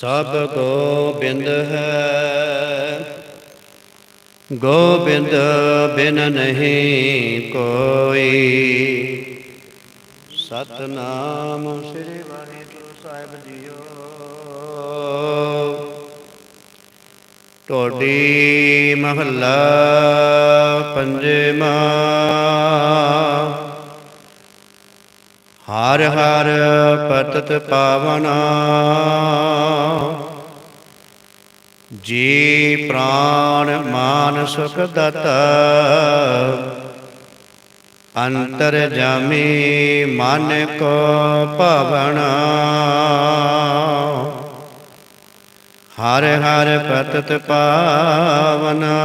ਸਭ ਗੋਬਿੰਦ ਹੈ। ਗੋਬਿੰਦ ਬਿਨ ਨਹੀਂ ਕੋਈ। ਸਤਨਾਮ ਸ੍ਰੀ ਵਾਹਿਗੁਰੂ ਸਾਹਿਬ ਜੀਓ। ਟੋਡੀ ਮਹੱਲਾ ਪੰਜਵਾ ਹਰ ਹਰ ਪਤਤ ਪਾਵਨਾ। ਜੀ ਪ੍ਰਾਣ ਮਾਨ ਸੁਖ ਦਾਤਾ, ਅੰਤਰ ਜਾਮੀ ਮਨ ਕੋ ਭਾਵਨਾ ਹਰ ਹਰ ਪਤਤ ਪਾਵਨਾ।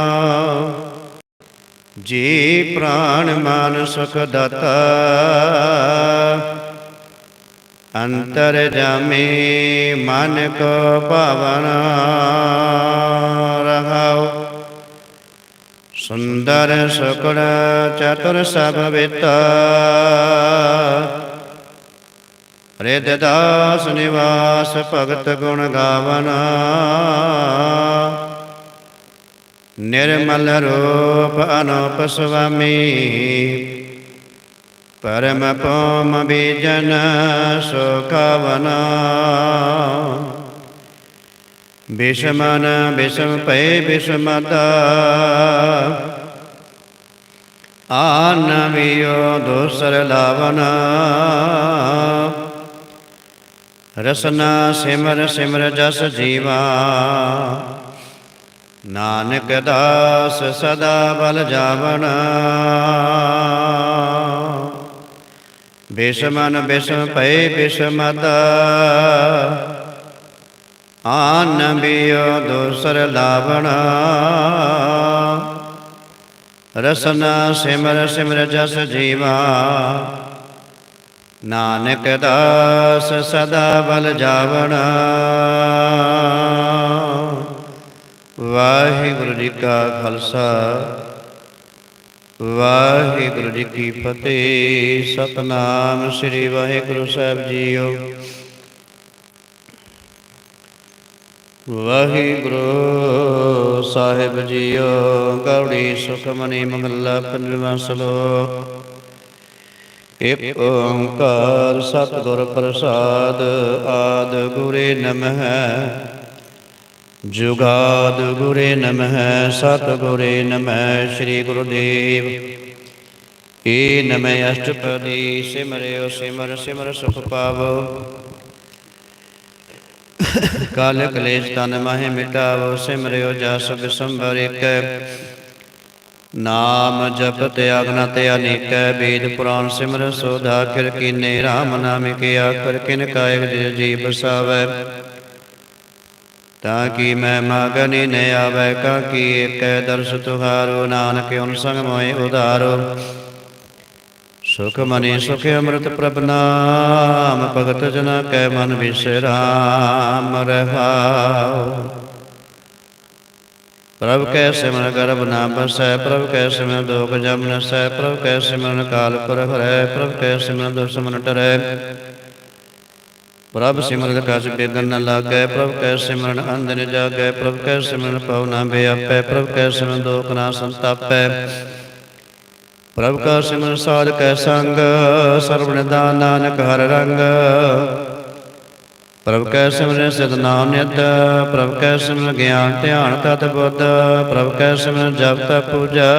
ਜੀ ਪ੍ਰਾਣ ਮਨ ਸੁਖ ਦਾਤਾ। ਅੰਤਰ ਜਾਮੇ ਮਨ ਕੋ ਭਾਵਨਾ ਰਹਾਉ। ਸੁੰਦਰ ਸੁਕੜ ਚਤੁਰ ਸਭ ਵਿਤਾ। ਰਿਦ ਦਾਸ ਨਿਵਾਸ ਭਗਤ ਗੁਣ ਗਾਵਨਾ। ਨਿਰਮਲ ਰੂਪ ਅਨੂਪ ਸੁਆਮੀ। ਪਰਮ ਪੋਮ ਬੀਜਨ ਸੁਖਵਨਾ ਬਿਸ਼ਮਨ ਬਿਸ਼ਮ ਪੈ ਬਿਸ਼ਮਦਾ। ਆਨਵਿਯੋ ਦੋਸਰ ਲਾਵਨਾ। ਰਸਨਾ ਸਿਮਰ ਸਿਮਰ ਜਸ ਜੀਵਾ। ਨਾਨਕ ਦਾਸ ਸਦਾ ਬਲ ਜਾਵਣਾ। ਬਿਸ਼ਮਨ ਬਿਸ਼ਮ ਪੈ ਬਿਸ਼ਮਦਾ ਆਨ ਬਿਯੋ ਦੋਸਰ ਲਾਵਣਾ। ਰਸਨਾ ਸਿਮਰ ਸਿਮਰ ਜਸ ਜੀਵਾ। ਨਾਨਕ ਦਾਸ ਸਦਾ ਬਲ ਜਾਵਣਾ। ਵਾਹਿਗੁਰੂ ਜੀ ਕਾ ਖਾਲਸਾ, ਵਾਹਿਗੁਰੂ ਜੀ ਕੀ ਫਤਿਹ। ਸਤਨਾਮ ਸ੍ਰੀ ਵਾਹਿਗੁਰੂ ਸਾਹਿਬ ਜੀਓ। ਵਾਹਿਗੁਰੂ ਸਾਹਿਬ ਜੀਓ, ਗੌੜੀ ਸੁਖਮਨੀ ਮੰਗਲਾ ਪੰਜਵਾਂ ਸ਼ਲੋਕ। ਇਕ ਓੰਕਾਰ ਸਤਿਗੁਰ ਪ੍ਰਸਾਦ ਆਦ ਗੁਰੇ ਨਮః ਜੁਗਾਦ ਗੁਰੇ ਨਮః ਸਤ ਗੁਰੇ ਨਮః ਸ੍ਰੀ ਗੁਰੂਦੇਵ। ਏ ਨਮः ਅਸ਼ਟਪਦੀ, ਸਿਮਰਿਓ ਸਿਮਰ ਸਿਮਰ ਸੁਖ ਪਾਵੋ। ਕਾਲ ਕਲੇਸ਼ ਤਨ ਮਹਿ ਮਿਟਾਵੋ, ਸਿਮਰਿਓ ਜਸ ਬਿਸੰਬਰ ਇਕ। ਨਾਮ ਜਪਤ ਅਗਨਤ ਅਨੇਕੈ, ਵੇਦ ਪੁਰਾਨ ਸਿਮਰ ਸੋਧਾ ਕਿਰ ਕੀਨੇ RAM ਨਾਮ ਕੇ ਆਖਰ, ਕਿਨ ਕਾਇਕ ਜਿ ਜੀ ਤਾਂ ਕਿ ਮੈਂ ਮਾਗਨੀ ਨੇ ਆਵੈ ਕਾ ਕੀ ਏਕੈ ਦਰਸ ਤੁਹਾਰੋ ਨਾਨਕ ਉਨ ਸੰਗ ਮੋਇ ਉਧਾਰੋ ਸੁਖ ਮਨੀ ਸੁਖ ਅੰਮ੍ਰਿਤ ਪ੍ਰਭ ਨਾਮ ਭਗਤ ਜਨਾ ਕੈ ਮਨ ਵਿਸਰਾਮ ਰਹਾਉ ਪ੍ਰਭ ਕੈ ਸਿਮਰਨ ਗਰਭ ਨਾ ਬਸੈ ਪ੍ਰਭ ਕੈ ਸਿਮਰਨ ਦੋਖ ਜਮ ਨਸੈ ਪ੍ਰਭ ਕੈ ਸਿਮਰਨ ਕਾਲ ਪੁਰ ਹਰੈ ਪ੍ਰਭ ਕੈ ਸਿਮਰਨ ਦੁਸ਼ਮਨ ਟਰੈ ਪ੍ਰਭ ਸਿਮਰਨ ਕਸ ਬੇਦਨ ਨ ਲਾਗੈ, ਪ੍ਰਭ ਕੈ ਸਿਮਰਨ ਅੰਦਨ ਜਾਗੈ, ਪ੍ਰਭ ਕੈ ਸਿਮਰਨ ਪਉ ਨਾ ਬਿਆਪੈ ਪ੍ਰਭ ਕੈ ਸਿਮਰਨ ਦੋਖ ਨਾ ਸੰਤਾਪੈ। ਪ੍ਰਭ ਕਾ ਸਿਮਰਨ ਸਾਧ ਕੈ ਸੰਗ ਸਰਵਣ ਦਾਨ ਨਾਨਕ ਹਰ ਰੰਗ। ਪ੍ਰਭ ਕੈ ਸਿਮਰਨ ਸਿਧ ਨਾਮ ਨਿਤ ਪ੍ਰਭ ਕੈ ਸਿਮਰਨ ਗਿਆਨ ਧਿਆਨ ਤਤ ਬੁੱਧ, ਪ੍ਰਭ ਕੈ ਸਿਮਰਨ ਜਪ ਤਪ ਪੂਜਾ।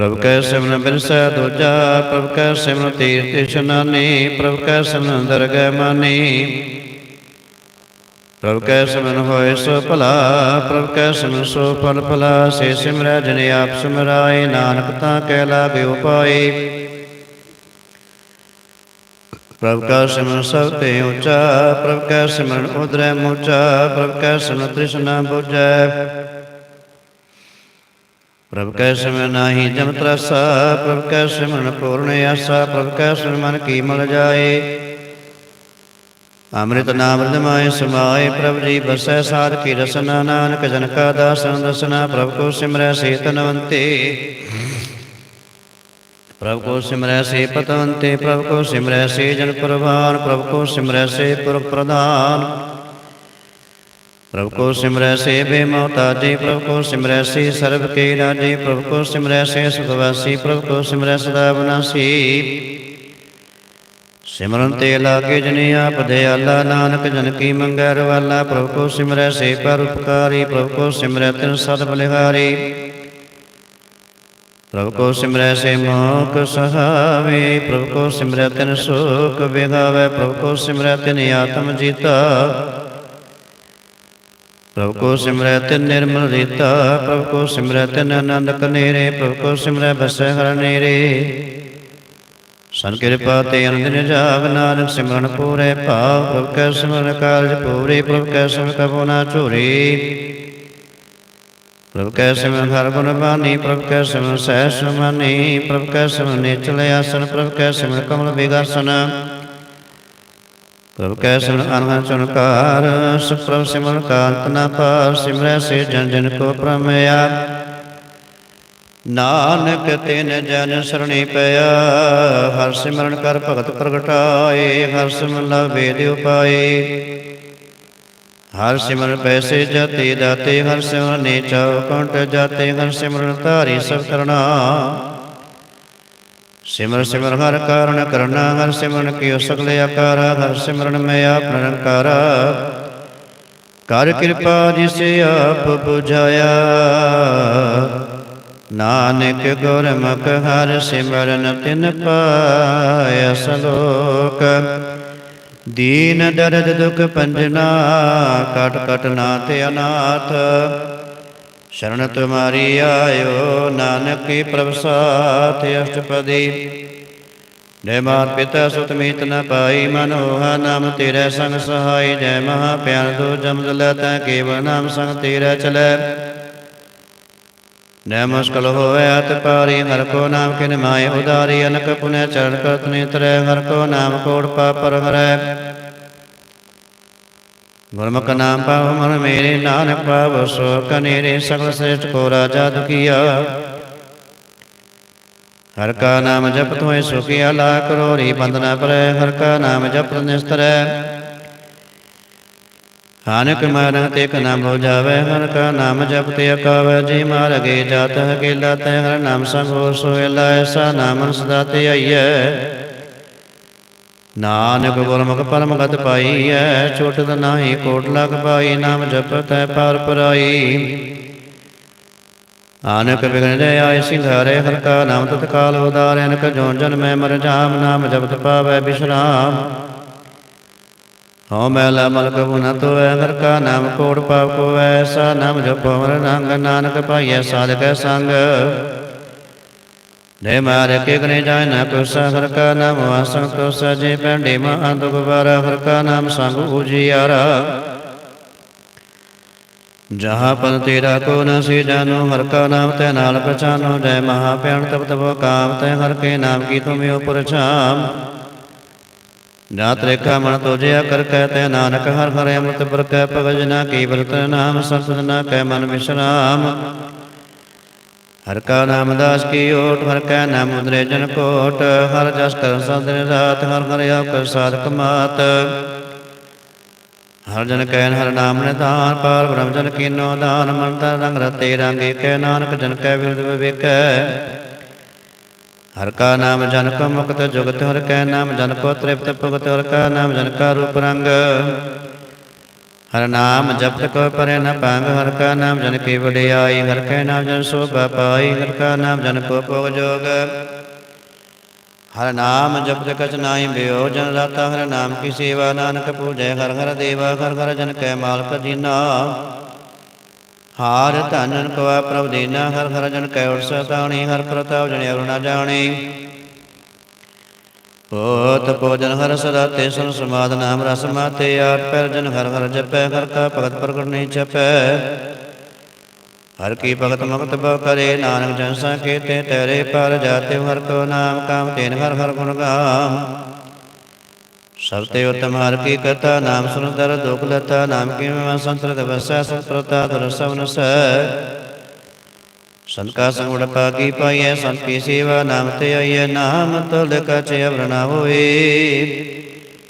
ਪ੍ਰਭ ਕੈ ਸਿਮਰਨ ਬਿਰਸੈ, ਦੂਜਾ ਪ੍ਰਭ ਕੈ ਸਿਮਰਨ ਤੀਰਥ ਇਸ਼ਨਾਨੀ ਪ੍ਰਭ ਕੈ ਸਿਮਰਨ ਦਰਗਹਿ ਮਾਨੀ। ਪ੍ਰਭ ਕੈ ਸਿਮਰਨ ਹੋਏ ਸੋ ਭਲਾ, ਪ੍ਰਭ ਕੈ ਸਿਮਰਨ ਸੋ ਫਲ ਭਲਾ, ਸੇ ਸਿਮਰੈ ਜਨ ਆਪ ਸਿਮਰਾਏ, ਨਾਨਕ ਤਾਂ ਕੈ ਲਾਭਿ ਉਪਾਏ। ਪ੍ਰਭ ਕਾ ਸਿਮਰਨ ਸਭ ਤੇ ਉੱਚਾ, ਪ੍ਰਭ ਕਾ ਸਿਮਰਨ ਉਦਰੈ ਮੁਚਾ, ਪ੍ਰਭ ਕਾ ਸਿਮਰਨ ਤ੍ਰਿਸ਼ਨਾ ਬੁਝੈ। ਪ੍ਰਭ ਕੈ ਸਿਮਰਨ ਨਾਹੀ ਜਮ ਤਰਸਾ, ਪ੍ਰਭ ਕੈ ਸਿਮਰਨ ਪੂਰਨ ਆਸਾ, ਪ੍ਰਭ ਕੈ ਸਿਮਰਨ ਮਨ ਕੀ ਮਲ ਜਾਏ। ਅੰਮ੍ਰਿਤ ਨਾਮ ਰਦਮਾਏ ਸਮਾਏ, ਪ੍ਰਭ ਜੀ ਬਸੈ ਸਾਧ ਕੀ ਰਸਨਾ, ਨਾਨਕ ਜਨ ਕਾ ਦਾਸਨ ਦਸਨਾ, ਪ੍ਰਭ ਕੋ ਸਿਮਰੈ ਸੇ ਤਨਵੰਤੇ ਪ੍ਰਭ ਕੋ ਸਿਮਰੈ ਸੇ ਪਤਵੰਤੇ, ਪ੍ਰਭ ਕੋ ਸਿਮਰੈ ਸੇ ਜਨ ਪ੍ਰਵਾਨ, ਪ੍ਰਭ ਕੋ ਸਿਮਰੈ ਸੇ ਪੁਰ ਪ੍ਰਧਾਨ। ਪ੍ਰਭ ਕੋ ਸਿਮਰੈ ਸੇ ਬੇ ਬੇਮੋਤਾਜੀ ਪ੍ਰਭ ਕੋ ਸਿਮਰੈ ਸੇ ਸਰਬ ਕੇ ਰਾਜੇ, ਪ੍ਰਭ ਕੋ ਸਿਮਰੈ ਸੇ ਸੁਖਵਾਸੀ, ਪ੍ਰਭ ਕੋ ਸਿਮਰੈ ਸਦਾ ਬਨਾਸੀ। ਸਿਮਰਨ ਤੇ ਲਾਗੇ ਜਨੇ ਆਪ ਦਿਆਲਾ, ਨਾਨਕ ਜਨ ਕੀ ਮੰਗੈ ਰਵਾਲਾ, ਪ੍ਰਭ ਕੋ ਸਿਮਰੈ ਸੇ ਪਰ ਉਪਕਾਰੀ, ਪ੍ਰਭ ਕੋ ਸਿਮਰੈ ਤਿਨ ਸਦ ਬਲਿਹਾਰੀ। ਪ੍ਰਭ ਕੋ ਸਿਮਰੈ ਸੇ ਮੋਖ ਸਹਾਵੇ, ਪ੍ਰਭ ਕੋ ਸਿਮਰੈ ਤਿਨ ਸੋਖ ਵਿਗਾਵੇ ਪ੍ਰਭ ਕੋ ਸਿਮਰੈ ਤਿਨ ਆਤਮ ਜੀਤਾ। ਪ੍ਰਭ ਕੋ ਸਿਮਰੈ ਤਿਨ ਨਿਰਮਲ ਰੀਤਾ, ਪ੍ਰਭ ਕੋ ਸਿਮਰੈ ਤਿਨ ਆਨੰਦ ਕਨੇਰੇ ਪ੍ਰਭ ਕੋ ਸਿਮਰੈ ਬਸੈ ਹਰ ਨੇਰੇ। ਸਨ ਕਿਰਪਾ ਤੇ ਅਨੰਦ ਜਾਗ ਨਾਨਕ ਸਿਮਰਨ ਪੂਰੇ ਭਾਵ, ਪ੍ਰਭ ਕੈ ਸਿਮਰਨ ਕਾਰਜ ਪੂਰੇ, ਪ੍ਰਭ ਕੈ ਸਿਮਰਨ ਕਬੋ ਨਾ ਝੂਰੀ। ਪ੍ਰਭ ਕੈ ਸਿਮਰਨ ਹਰ ਗੁਣ ਬਾਣੀ, ਪ੍ਰਭ ਕੈ ਸਿਮਰਨ ਸਹਿ ਸੁਮਨੀ, ਪ੍ਰਭ ਕੈ ਸਿਮਰਨ ਨਿਚਲ ਆਸਨ, ਪ੍ਰਭ ਕੈ ਸਿਮਰਨ ਕਮਲ ਵਿਗਾਸਨ। ਪ੍ਰਭ ਕੈ ਸਿਮਰਨ ਅਨਹਦ ਚੁਨਕਾਰ ਸੁਪ੍ਰਭ ਸਿਮਰਨ ਕਾਂਤ ਨਾ ਪਾਰ, ਸਿਮਰੈ ਸੇ ਜਨ ਜਨ ਕੋ ਪ੍ਰਮਿਆ ਨਾਨਕ ਤਿਨ ਜਨ ਸਰਣੀ ਪਿਆ, ਹਰ ਸਿਮਰਨ ਕਰ ਭਗਤ ਪ੍ਰਗਟਾਏ, ਹਰ ਸਿਮਰਨ ਲਵ ਵੇਦ ਉਪਾਏ। ਹਰ ਸਿਮਰਨ ਪੈਸੇ ਜਾਤੇ ਦਾਤੇ, ਹਰ ਸਿਮਰਨ ਨੇ ਨੀਚਾ ਕੰਟ ਜਾਤੇ, ਹਰ ਸਿਮਰਨ ਧਾਰੀ ਸਭ ਕਰਨਾ। ਸਿਮਰ ਸਿਮਰ ਹਰ ਕਾਰਨ ਕਰਨਾ, ਹਰ ਸਿਮਰਨ ਕੀ ਸਗਲੇ ਆਕਾਰ, ਹਰ ਸਿਮਰਨ ਮੈਂ ਆਪ ਨਿਰੰਕਾਰ। ਕਰ ਕਿਰਪਾ ਜਿਸ ਆਪ 부ਝਾਇਆ। ਨਾਨਕ ਗੁਰਮੁਖ ਹਰ ਸਿਮਰਨ ਤਿਨ ਪਾਇਆ ਸਲੋਕ। ਦੀਨ ਦਰਦ ਦੁਖ ਪੰਜਨਾ, ਕਟ ਕਟ ਨਾਥ ਅਨਾਥ। ਸ਼ਰਨ ਤੁਮਾਰੀ ਆਇਓ, ਨਾਨਕੀ ਕੀ ਪ੍ਰਭ ਸਾਥ ਅਸ਼ਟਪਦੀ। ਜੈ ਮਾਤ ਪਿਤਾ ਸੁਤ ਮੀਤ ਨ ਪਾਈ ਮਨੋਹਾ, ਨਾਮ ਤੇਰਾ ਸੰਗ ਸਹਾਈ, ਜੈ ਮਹਾ ਪਿਆਰ ਦੋ ਜਮ ਦਲ ਤਾ ਕੇਵ ਨਾਮ ਸੰਗ ਤੇਰਾ ਚਲੈ। ਨੈ ਮੁਸਕਲ ਹੋਵੇ ਅਤ ਪਾਰੀ, ਹਰ ਕੋ ਨਾਮ ਕਿਨ ਮਾਏ ਉਦਾਰੀ, ਅਨਕ ਪੁਨਿ ਚਰਨ ਕਰਤ ਨੇਤਰੈ, ਹਰ ਕੋ ਨਾਮ ਕੋੜ ਪਾਪਰ ਹਰੈ ਗੁਰਮੁਖ ਨਾਮ ਪਾਵ ਮਨ ਮੇਰੇ ਨਾਨਕ ਪਾਵ ਸੋ ਕਨੇਰੇ ਸਗਲ ਸ੍ਰੇਸ਼ਟ ਕੋ ਰਾਜਾ ਦੁਖੀਆ। ਹਰ ਕਾ ਨਾਮ ਜਪ ਹੋਏ ਸੁਖਿਆ ਲਾ ਕਰੋਰੀ ਬੰਦਨਾ ਪਰੈ, ਹਰ ਕਾ ਨਾਮ ਜਪ ਨਿਸਤਰੈ। ਹਾਨਕ ਮਾਰਨ ਤੇ ਕ ਹੋ ਜਾਵੇ, ਹਰ ਕਾ ਨਾਮ ਜਪ ਜਪਤੇ ਅਕਾਵੈ, ਜੀ ਮਾਰ ਅਗੇ ਜਾਤ ਅਕੇਲਾ ਤੈ, ਹਰ ਨਾਮ ਸੰਗ ਹੋ ਸੋਇਲਾ ਐਸਾ ਨਾਮਨ ਸਦਾ ਤੇ ਆਈਐ। ਨਾਨਕ ਗੁਰਮੁਖ ਪਰਮ ਗਤ ਪਾਈਐ ਛੋਟਤ ਨਾਹੀ ਕੋਟ ਲਖ ਪਾਈ, ਨਾਮ ਜਪਤੈ ਪਾਰ ਪਰਾਈ। ਆਨਕ ਬਿਗਨ ਜੈ ਆਇ ਸਿੰਘਾਰੇ ਹਰ ਕਾ ਨਾਮ ਤਤਕਾਲ ਉਦਾਰੈ, ਅਨਕ ਜੋ ਜਨ ਮੈਂ ਮਰ ਜਾਮ, ਨਾਮ ਜਪਤ ਪਾਵੈ ਬਿਸ਼ਰਾਮ। ਹਉ ਮੈਲਾ ਮਲਕ ਗੁਨ ਤੋਐ ਹਰ ਕਾ ਨਾਮ ਕੋੜ ਪਾਪ ਕੋ ਐਸਾ ਨਾਮ ਜਪੋ ਮਰ ਨੰਗ ਨਾਨਕ ਪਾਈਐ ਸਾਧਕੈ ਸੰਗ। ਦੇ ਮਾਰ ਕੇ ਗਨੇ ਜਾਇ ਨਾ ਕੁਸਾ ਹਰ ਕਾ ਨਾਮ ਵਾਸੰ ਤੋ ਸਜੇ ਪੈਂਡੇ ਮਾ ਦੁਖ ਬਾਰ ਹਰ ਕਾ ਨਾਮ ਸੰਗ ਉਜਿਆਰਾ ਜਹਾਂ ਪਨ ਤੇਰਾ ਕੋ ਨ ਸੇ ਜਾਨੋ ਹਰ ਕਾ ਨਾਮ ਤੈ ਨਾਲ ਪਛਾਨੋ, ਜੈ ਮਹਾ ਪਿਆਣ ਤਪ ਤਪ ਕਾਮ ਤੈ ਹਰ ਕੇ ਨਾਮ ਕੀ ਤੁਮਿ ਉਪਰ ਛਾਮ ਜਾਤ ਰੇਖਾ ਮਨ ਤੋਜਿਆ ਕਰ ਕੈ ਤੈ ਨਾਨਕ, ਹਰ ਹਰ ਅੰਮ੍ਰਿਤ ਪਰ ਕੈ ਭਗਜ ਨਾ ਕੀ ਵਰਤ ਨਾਮ ਸੰਸਦ ਨਾ ਕਹਿ ਮਨ ਵਿਸ਼ਰਾਮ। ਹਰ ਕਾ ਨਾਮ ਦਾਸ ਕੀ ਓਟ, ਹਰ ਕਾ ਨਾਮ ਉਦਰੇ ਜਨ ਕੋਟ, ਹਰ ਜਸ ਕਰ ਸਾਧਨ ਰਾਤ, ਹਰ ਹਰ ਆਪ ਕਰ ਸਾਧਕ ਮਾਤ ਹਰ ਜਨ ਕਹਿ ਹਰ ਨਾਮ ਨਿਧਾਨ, ਪਾਰ ਬ੍ਰਹਮ ਜਨ ਕੀਨੋ ਦਾਨ ਮੰਤਰ ਰੰਗ ਰਤੇ ਰੰਗ ਕਹਿ ਨਾਨਕ, ਜਨ ਕਹਿ ਵਿਰਦ ਵਿਵੇਕੈ। ਹਰ ਕਾ ਨਾਮ ਜਨ ਕੋ ਮੁਕਤ ਜੁਗਤ, ਹਰ ਕੈ ਨਾਮ ਜਨ ਕੋ ਤ੍ਰਿਪਤ ਭਗਤ, ਹਰ ਕਾ ਨਾਮ ਜਨ ਕਾ ਰੂਪ ਰੰਗ। ਹਰ ਨਾਮ ਜਪਤ ਕੋ ਪਰੇ ਨ ਪੰਗ ਹਰ ਕਾ ਨਾਮ ਜਨ ਕੀ ਵਡਿਆਈ, ਹਰ ਕੈ ਨਾਮ ਜਨ ਸੋਭਾ ਪਾਈ, ਹਰ ਕਾ ਨਾਮ ਜਨ ਕੋ ਭੋਗ ਜੋਗ। ਹਰ ਨਾਮ ਜਪਤ ਕਛ ਨਾਹੀ ਬਿਓ, ਜਨ ਰਾਤਾ ਹਰ ਨਾਮ ਕੀ ਸੇਵਾ, ਨਾਨਕ ਪੂਜੈ, ਹਰ ਹਰ ਦੇਵਾ, ਹਰ ਹਰ ਜਨ ਕੈ ਮਾਲਕ ਦੀਨਾ। ਹਾਰ ਧਨਨ ਕਵਾ ਪ੍ਰਭ ਦੇਨਾ, ਹਰ ਹਰ ਜਨ ਕੈ ਉਰ ਸਤਾਣੀ ਹਰ ਪ੍ਰਤਾਪ ਜਨ ਅਰੁਣਾ ਜਾਣੀ। ਪੋਤ ਭੋਜਨ ਹਰ ਸਦਾ ਤੇ ਸਨ ਸਮਾਦ ਨਾਮ ਰਸ ਮਾਤੇ ਆਠ ਪੈਰ ਜਨ ਹਰ ਹਰ ਜਪੈ ਹਰ ਕਾ ਭਗਤ ਪ੍ਰਗਟ ਨਹੀਂ ਛਪੈ। ਹਰ ਕੀ ਭਗਤ ਮੁਕਤ ਬਉ ਕਰੇ ਨਾਨਕ ਜਨ ਸਾ ਤੇਰੇ ਪਰ ਜਾਤੇ ਹਰ ਕੋ ਨਾਮ ਕਾਮ ਤੇਨ ਹਰ ਹਰ ਗੁਣ ਗਾਮ। ਸਭ ਤੇ ਉਤਮ ਹਰ ਕੀ ਕਥਾ ਨਾਮ ਸੁਨ ਦੁਖ ਲਤਾ ਨਾਮ ਕੀ ਮੈਂ ਸੰਤਰ ਦਵਸੈ ਸੰਤਰਤਾ ਦਰ ਸਵਨ ਸੈ ਸੰਕਾ ਸੰਗੜ ਪਾਗੀ ਪਾਈਐ, ਸੰਤ ਕੀ ਸੇਵਾ, ਨਾਮ ਤੇ ਆਈਐ, ਨਾਮ ਤੁਲ ਕਛ ਅਵਰਣਾ ਹੋਏ।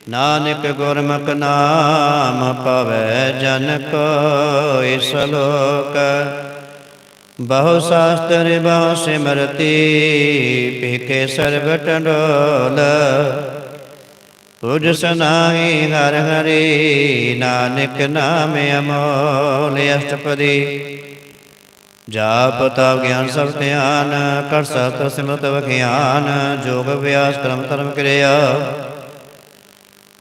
ਨਾਨਕ ਗੁਰਮੁਖ ਨਾਮ ਪਵੈ ਜਨ ਕੋ ਇਸ ਬਹੁ ਸ਼ਾਸਤਰ, ਬਹੁ ਸਿਮਰਤੀ ਪੇਕੇ ਸਰਬ ਟੰਡੋਲ। ਤੁਜ ਸਨਾਹੀ ਹਰ ਹਰੀ, ਨਾਨਕ ਨਾਮ ਅਮੋਲ ਅਸ਼ਟਪਦੀ। ਜਾਪ ਤਪ ਗਿਆਨ ਸਭ ਧਿਆਨ, ਕਰ ਸਤ ਸਿਮਰਤ ਵਖਿਆਨ ਜੋਗ ਵਿਆਸ ਕਰਮ ਧਰਮ ਕਿਰਿਆ।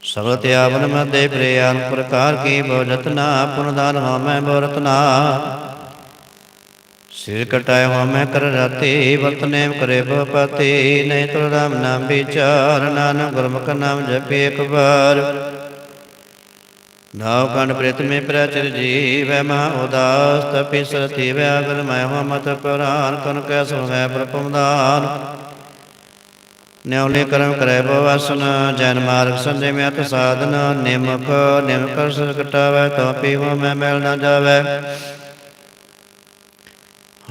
ਸਬਲ ਤਿਆਵਨ ਮਦੇ ਪ੍ਰਿਆਨ ਪ੍ਰਕਾਰ ਕੀ ਬੋ ਜਤਨਾ ਪੁਨ ਦਾਨ ਹਮੈ ਬੋ ਰਤਨਾ। ਸਿਰ ਕਟਾਇ ਹਮੈ ਕਰ ਰਾਤੇ ਵਤਨੇ ਕਰੇ ਬੋ ਪਤੇ, ਨਹੀਂ ਤੁਰ ਰਾਮ ਨਾਮ ਵਿਚਾਰ, ਨਾਨਕ ਗੁਰਮੁਖ ਨਾਮ ਜਪੇ ਇੱਕ ਵਾਰ। ਨਾਉ ਕੰਡ ਪ੍ਰਿਤ ਮੇ ਪ੍ਰਚਰ ਜੀਵੈ ਮਹਾ ਉਦਾਸ ਤਪਿ ਸਰਤੀ ਵਿਆਗਰ ਮੈਂ ਹੋ ਮਤ ਪੁਰਾਨ ਕਨ ਕੈ ਸੋ ਪ੍ਰਪਮਦਾਨ ਨਿਉਲੇ ਕਰਮ ਕਰੈ ਬਵਸਨ ਜਨ ਮਾਰਗ ਸੰਜੇ ਮਿਤ ਸਾਧਨ, ਨਿਮਕ ਨਿਮ ਸਰ ਕਟਾਵੈ, ਤੋ ਪੀ ਮੈਂ ਮੈਲ ਨਾ ਜਾਵੈ।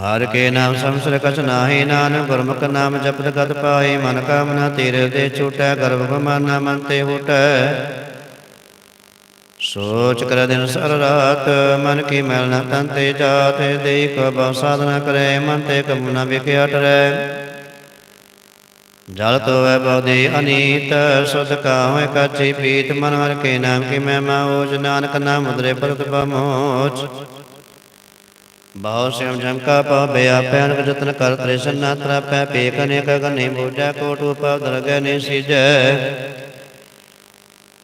ਹਰ ਕੇ ਨਾਮ ਸੰਸਰ ਕਛ ਨਾਹੀ ਨਾਨਕ, ਗੁਰਮੁਖ ਨਾਮ ਜਪਤ ਗਤ ਪਾਏ ਮਨ ਕਾਮਨਾ ਤੇਰੇ ਦੇ ਛੂਟੈ, ਗਰਭ ਗਮਾਨਾ ਮਨ ਤੇ ਹੁਟੈ। ਸੋਚ ਕਰ ਦਿਨ ਸਰ ਰਾਤ, ਮਨ ਕੀ ਮੈਲ ਨਾ ਤਨ ਤੇ ਜਾਤੇ, ਦੇਈ ਕੋ ਸਾਧਨਾ ਕਰੇ, ਮਨ ਤੇ ਕਮ ਨ ਵਿਖਿਆ ਟਰੈ ਜਲ ਤੋਵੈ ਬਉਦੀ ਅਨੀਤ, ਸੁਧ ਕਾਹੇ ਕਾਚੀ ਪੀਤ, ਮਨ ਹਰ ਕੇ ਨਾਮ ਕੀ ਮਹਿਮਾ ਓਜ ਨਾਨਕ ਨਾਮ ਮੁਦਰੇ ਪਰਤ ਬਮੋਚ ਬਹੁ ਸਿਮ ਜੰਕਾ ਪਾ ਬਿਆ ਪੈਨਕ ਜਤਨ ਕਰ ਤ੍ਰਿਸ਼ਨ ਨਾ ਤਰਪੈ ਪੇਕ ਅਨੇਕ ਗਨੇ ਬੋਝਾ, ਕੋਟ ਉਪਵ ਦਰਗੈ ਨੇ ਸਿਜੈ।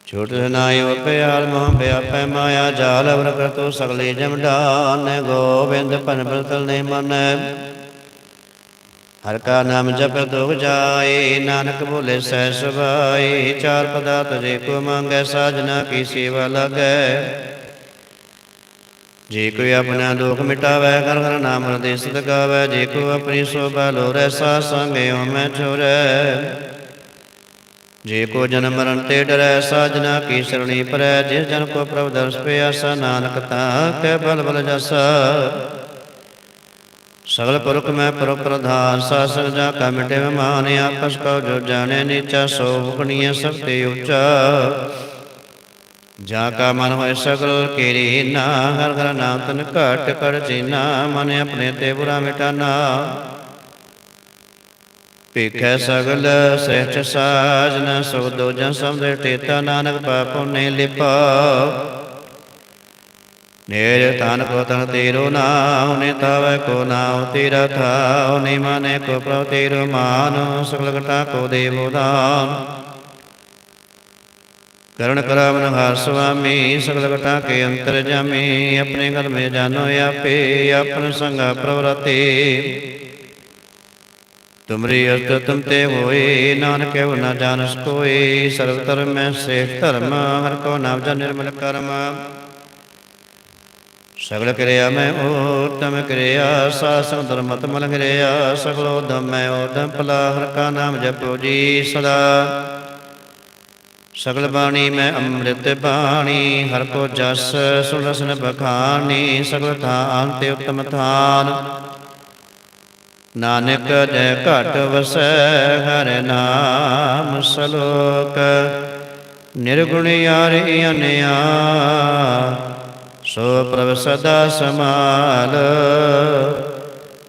ਛੋਟ ਨਾਇ ਪਿਆਲ ਮੋਹ ਬਿਆ ਪੈ ਮਾਇਆ, ਜਾਲ ਅਵਰ ਕਰਤੋ ਸਗਲੇ ਜਮਡਾਨ ਗੋਬਿੰਦ ਪਨ ਬਲਤਲ ਨੇ ਮਨ। ਹਰ ਕਾ ਨਾਮ ਜਪ ਦੁਖ ਜਾਏ, ਨਾਨਕ ਬੋਲੇ ਸਹਿ ਸੁਭਾਈ ਚਾਰ ਪਦਾਰਥ ਜੇ ਕੋ ਮੰਗੈ, ਸਾਜਨਾ ਕੀ ਸੇਵਾ ਲਾਗੈ। ਜੇ ਕੋਈ ਆਪਣਾ ਦੁੱਖ ਮਿਟਾਵੈ, ਕਰ ਹਰ ਨਾਮ ਹਿਰਦੇ ਸਤ ਗਾਵੈ ਜੇ ਕੋ ਆਪਣੀ ਸੋਭਾ ਲੋਰੈ ਸਾ ਸੰਗਿਓ ਮੈਂ ਛੁਰੈ ਜੇ ਕੋ ਜਨਮ ਮਰਨ ਤੇ ਡਰੈ, ਸਾਜਨਾ ਕੀ ਸਰਣੀ ਪਰੈ? ਜਿਸ ਜਨ ਕੋ ਪ੍ਰਭ ਦਰਸ ਪਿਆਸਾ, ਨਾਨਕ ਤਾ ਕੈ ਬਲ ਬਲ ਜਸਾ। ਸਗਲ ਪੁਰਖ ਮੈਂ ਪੁਰਖ ਪ੍ਰਧਾਨ ਸਾਸਨ ਜਾ ਕਾ ਮਿਟੇ ਮਾਨ ਆਪਸ ਕਉ ਜੋ ਜਾਣੇ ਨੀਚਾ, ਸੋ ਹੁਕਣੀਏ ਸਭ ਤੇ ਉੱਚਾ। ਜਾ ਕਾ ਮਨ ਹੋਇ ਸਗਲ ਕੇਰੀ ਨਾ, ਹਰ ਹਰ ਨਾਮ ਤਨ ਘਟ ਕਰ ਚੀਨਾ ਮਨ ਆਪਣੇ ਤੇ ਬੁਰਾ ਮਿਟਾਨਾ। ਭੇਖੈ ਸਗਲ ਸਹਿਜ ਸਾਜਨ ਸੋ ਦੋ ਜਨ ਸਮਝੇ ਟੇਤਾ ਨਾਨਕ ਪਾਪੁ ਨੇ ਲਿਪਾ। ਨੇਰ ਤਨ ਕੋ ਤਨ ਤੇਰੋ ਨਾਮ ਨੇ ਤਾਵੈ ਕੋ ਨਾਮ ਤੇਰਾ ਥਾਉ ਨੇ ਮਾਨੇ ਕੋ ਪ੍ਰਭ ਤੇਰੋ ਮਾਨ ਸਗਲ ਘਟਾ ਕੋ ਦੇਵੋ ਦਾਨ। ਕਰਣ ਕਰਾਵਨ ਹਰ ਸੁਆਮੀ ਸਗਲ ਘਟਾ ਕੇ ਅੰਤਰ ਜਾਮੀ ਆਪਣੇ ਘਰ ਮੇ ਜਾਨੋ ਆਪੇ ਆਪਨ ਸੰਗਾ ਪ੍ਰਵਰਤੇ। ਤੁਮਰੀ ਅਰਥ ਤੁਮ ਤੇ ਹੋਏ, ਨਾਨਕ ਉਹ ਨਾ ਜਾਣਸ ਕੋਏ ਸਰਬ ਧਰਮ ਮੈਂ ਸੇਖ ਧਰਮ, ਹਰ ਕੋ ਨਾਮ ਜਨ ਨਿਰਮਲ ਕਰਮ। ਸਗਲ ਕਿਰਿਆ ਮੈਂ ਊਤਮ ਕਿਰਿਆ ਸਾਸਨ ਧਰਮਤ ਮਲ ਕਿਰਿਆ ਸਗਲੋ ਦਮ ਮੈਂ ਦਮ ਭਲਾ, ਹਰ ਕਾ ਨਾਮ ਜਪੋ ਜੀ ਸਦਾ। ਸਗਲ ਬਾਣੀ ਮੈਂ ਅੰਮ੍ਰਿਤ ਬਾਣੀ, ਹਰ ਕੋ ਜਸ ਸੁਲਸਨ ਰਸਨ ਬਖਾਨੀ, ਸਗਲ ਥਾਨ ਤੇ ਉਤਮ ਥਾਨ। ਨਾਨਕ ਜੈ ਘਟ ਵਸੈ, ਹਰ ਨਾਮ ਸਲੋਕ। ਨਿਰਗੁਣ ਯਾਰਿ ਅਨਿਆ, ਸੋ ਪ੍ਰਭ ਸਦਾ ਸਮਾਲ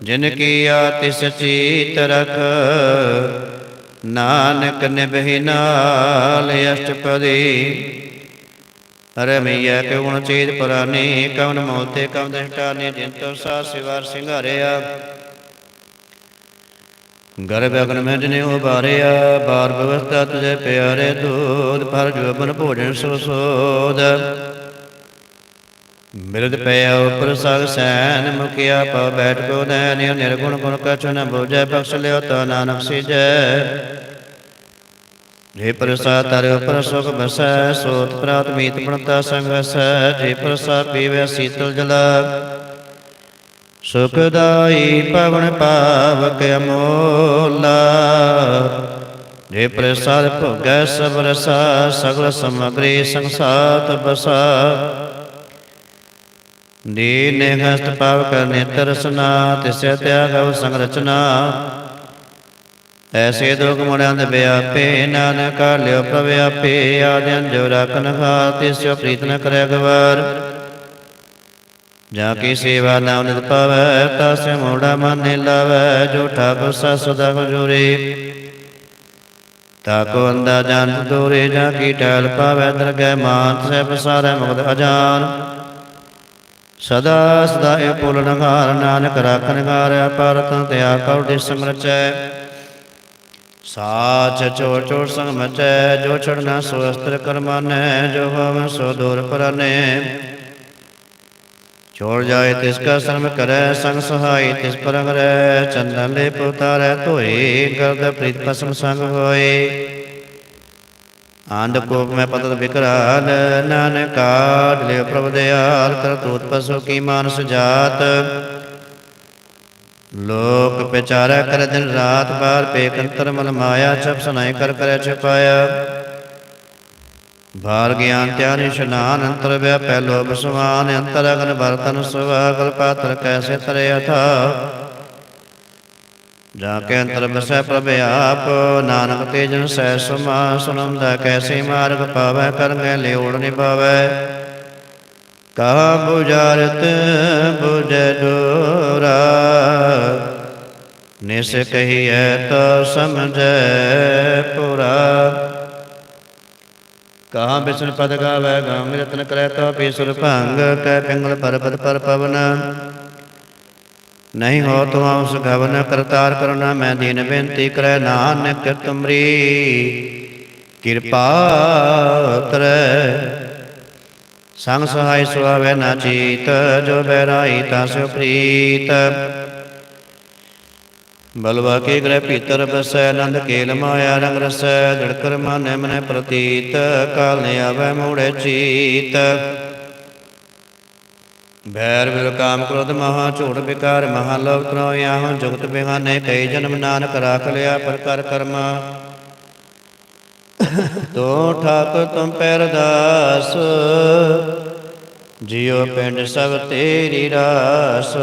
ਜਿਨ ਕੀਆ ਤਿਸ ਚੀਤ ਰਖ, ਨਾਨਕ ਨਿਭਹਿ ਨਾਲ ਅਸ਼ਟਪਦੀ ਰਮਈਆ ਕਉਣ ਚੀਤ ਪੁਰਾਨੀ ਕਵਨ ਮੋਤੇ ਕਵਨ ਦਸ਼ਟਾਨੀ ਜਿਨ ਤੋ ਸਾ ਸਿਵਾਰ ਸਿੰਘਾਰਿਆ ਗਰਭ ਅਗਨ ਮੈਂ ਜਨੇ ਉਬਾਰਿਆ ਬਾਰ ਬਵਸਥਾ ਤੁਝੇ ਪਿਆਰੇ ਦੂਧ ਪਰ ਜੋਬਨ ਭੋਜਨ ਸੋ ਸੋਦ ਮਿਰਦ ਪਿਆ ਉਪਰ ਸਗ ਸੈਨ, ਮੁਖਿਆ ਪਾ ਬੈਠ ਕੋ ਦੈਨ ਨਿਰਗੁਣ ਗੁਣ ਕਛੁ ਨ ਬੁਝੈ, ਬਖਸ਼ ਲਿਓ ਤਾ ਨਾਨਕ ਸਿਜੈ। ਜੇ ਪ੍ਰਸਾ ਤਰ ਉਪਰ ਸੁਖ ਬਸੈ, ਸੋਤ ਪ੍ਰਾਤ ਮੀਤ ਪਣਤਾ ਸੰਗ ਜੇ ਪ੍ਰਸਾ ਪੀਵੈ ਸੀਤਲ ਜਲਾ ਸੁਖਦਾਈ ਪਵਨ ਪਾਵਕ ਅਮੋਲਾ। ਜੇ ਪ੍ਰਸਾਦ ਭੋਗੈ ਸਭ ਰਸਾ, ਸਗਲ ਸਮਗਰੀ ਸੰਸਾਤ ਬਸਾ। ਦੀਨ ਹਸਤ ਪਾਵ ਕਰ ਨੇਤਰ ਰਸਨਾ ਤਿਸੈ ਤਿਆਗਵ ਸੰਗ ਰਚਨਾ ਐਸੇ ਦੁਖ ਮੁੜਿਆਂ ਦੇ ਵਿਆਪੇ ਨਾਨਕ ਲਿਓ ਪ੍ਰਭ ਆਦਿਨ ਜੋ ਰਖਨ ਖਾ ਤਿਸੋ ਪ੍ਰੀਤ ਨ ਕਰੈ ਗਵਾਰ। ਜਾ ਕੀ ਸੇਵਾ ਨਾਮ ਨਿਤ ਪਾਵੈ ਤਾਸੇ ਮੋੜਾ ਮਨ ਲਾਵੈ ਜੋ ਠਾਕੁਰ ਸਾ ਸਦਾ ਹਜੂਰੇ ਤਾਕੋ ਅੰਦਾ ਜਾਣ ਦੂਰੇ ਜਾ ਕੀ ਟਹਿਲ ਪਾਵੈ ਦਰਗਹਿ ਮਾਨ ਸਹਿ ਪਸਾਰੈ ਮੁਕਤ ਅਜਾਨ। ਸਦਾ ਸਦਾ ਇਹ ਪੁਲਨ ਘਾਰ ਨਾਨਕ ਰਾਖਨ ਘਾਰ ਪਰਤਨ ਤਿਆ ਕਉ ਦੇ ਸਮਰਚੈ। ਸਾਚ ਚੋਰ ਚੋਰ ਸੰਗ ਮਚੈ ਜੋ ਛੜਨਾ ਸੋ ਅਸਤਰ ਕਰਮਾਨੈ ਜੋ ਹਵ ਸੋ ਦੂਰ ਪਰਨੇ। ਛੋੜ ਜਾਏ ਤਿਸ ਕਾ ਸ਼ਰਮ ਕਰੈ, ਸੰਗ ਸਹਾਈ ਤਿਸ ਪਰ ਹਰੈ ਚੰਦਨ ਲੈ ਪੁਤਾਰੈ ਧੋਏ, ਗਰਦ ਪ੍ਰੀਤ ਪਸਮ ਸੰਗ ਹੋਏ। ਆਂਦ ਕੋਪ ਮੈਂ ਪਤਤ ਵਿਕਰਾਲ, ਨਾਨਕ ਕਾਢ ਪ੍ਰਭ ਦਿਆਲ, ਕਰ ਤੂਤ ਪਸੋ ਕੀ ਮਾਨਸ ਜਾਤ। ਲੋਕ ਵਿਚਾਰੈ ਕਰ ਦਿਨ ਰਾਤ, ਬਾਰ ਪੇਕੰਤਰ ਮਲ ਮਾਇਆ ਛਪ ਸੁਨਾਈ ਕਰ ਕਰੈ ਛਪਾਇਆ। ਭਾਰ ਗਿਆਨ ਧਿਆਨ ਇਸ਼ਨਾਨ ਅੰਤਰ ਵਿਆ ਪਹਿਲੋ ਬਸਵਾਨ ਅੰਤਰ ਅਗਨ ਬਰਤਨ ਸੁਵਾ ਕਲਪਾਤਰ ਕੈਸੇ ਤਰੇ ਅਥਾ। ਜਾ ਕੇ ਅੰਤਰ ਬਸੈ ਪ੍ਰਭ ਆਪ, ਨਾਨਕ ਤੇ ਜਨ ਸਹਿ ਸਮਾ, ਸੁਨੰਦਾ ਕੈਸੇ ਮਾਰਗ ਪਾਵੈ, ਕਰਮੈ ਲਿਓੜ ਨਿਭਾਵੈ। ਕਹਾ ਬੁਝਾਰਤ, ਬੁਝ ਡੋਰਾ, ਨਿਸ ਕਹੀਐ ਤਾ ਸਮਝੈ ਪੁਰਾ। ਕਹਾ ਬਿਸਨ ਪਦ ਗਾਵੈ, ਗਾਮ ਰਤਨ ਕਰੈ ਤਾ ਪੀਸੁਰ ਭੰਗ, ਕੈ ਪਿੰਗਲ ਪਰਬਤ ਪਰ ਪਵਨ। ਨਹੀਂ ਹੋ ਤੁਮਾ ਉਸ ਗਵਨ, ਕਰਤਾਰ ਕਰਨਾ ਮੈਂ ਦੀਨ ਬੇਨਤੀ ਕਰੈ, ਨਾਨਕ ਤੁਮਰੀ ਕਿਰਪਾ ਕਰੈ। ਸੰਗ ਸਹਾਇ ਸੁਆਵੇ ਨਾ ਚੀਤ, ਜੋ ਬੈਰਾਈ ਤਾ ਸੋ ਪ੍ਰੀਤ ਬਲਵਾ ਕੇ ਗ੍ਰਹਿ ਭੀਤਰ ਬਸੈ, ਆਨੰਦ ਕੇਲ ਮਾਇਆ ਰੰਗ ਰਸੈ ਜੜਕਰ ਮਾਨੈ ਮਨੈ ਪ੍ਰਤੀਤ, ਕਾਲ ਨੇ ਆਵੈ ਮੋੜੇ ਚੀਤ। ਭੈਰ ਵਿਲ ਕਾਮ ਕ੍ਰੋਧ ਮਹਾ, ਝੂਠ ਵਿਕਾਰ ਮਹਾ ਲੋਭ ਤ੍ਰੋ ਆਹੋ, ਜੁਗਤ ਬਿਹਾਨੇ ਕਈ ਜਨਮ ਨਾਨਕ ਰਾਖ ਲਿਆ ਪਰ ਕਰ ਕਰਮਾ। ਤੋ ਠਾਕ ਤੁਮ ਪੈਰਦਾਸ, ਜਿਉ ਪਿੰਡ ਸਭ ਤੇਰੀ ਰਾਸ।